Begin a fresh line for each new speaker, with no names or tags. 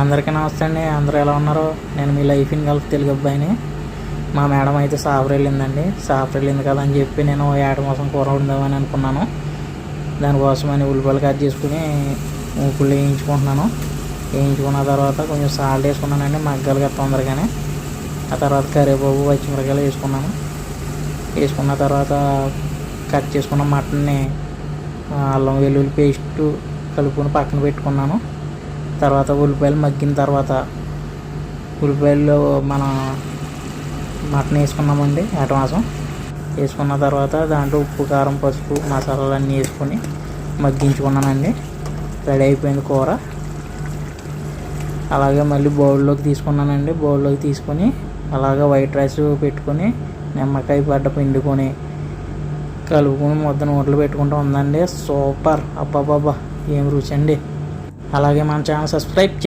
అందరికీ నమస్తే అండి. అందరూ ఎలా ఉన్నారు? నేను మీ లైఫ్ ఇన్ గల్ఫ్ తెలుగు అబ్బాయిని. మా మేడం అయితే సాఫర్ వెళ్ళిందండి. సాఫర్ వెళ్ళింది కదా అని చెప్పి నేను ఏడు మాసం కూర వండుదామని అనుకున్నాను. దానికోసమని ఉల్లిపాయలు కట్ చేసుకుని ఉప్పులు వేయించుకుంటున్నాను. వేయించుకున్న తర్వాత కొంచెం సాల్ట్ వేసుకున్నానండి మగ్గాలు కదా తొందరగానే. ఆ తర్వాత కరివేపాకు పచ్చిమిరకాయలు వేసుకున్నాను. వేసుకున్న తర్వాత కట్ చేసుకున్న మటన్ని అల్లం వెల్లుల్లి పేస్ట్ కలుపుకొని పక్కన పెట్టుకున్నాను. తర్వాత ఉల్లిపాయలు మగ్గిన తర్వాత ఉల్లిపాయలు మన మటన్ వేసుకున్నామండి ఏటమాసం వేసుకున్న తర్వాత దాంట్లో ఉప్పు కారం పసుపు మసాలాలు అన్నీ వేసుకొని మగ్గించుకున్నానండి. రెడీ అయిపోయింది కూర. అలాగే మళ్ళీ బౌల్లోకి తీసుకున్నానండి. బౌల్లోకి తీసుకొని అలాగే వైట్ రైస్ పెట్టుకొని నిమ్మకాయ పడ్డ పిండుకొని కలుపుకొని ముద్ద నోట్లు పెట్టుకుంటూ ఉందండి. సూపర్. అబ్బాబాబా ఏం రుచి అండి. అలాగే మన ఛానల్ సబ్స్క్రైబ్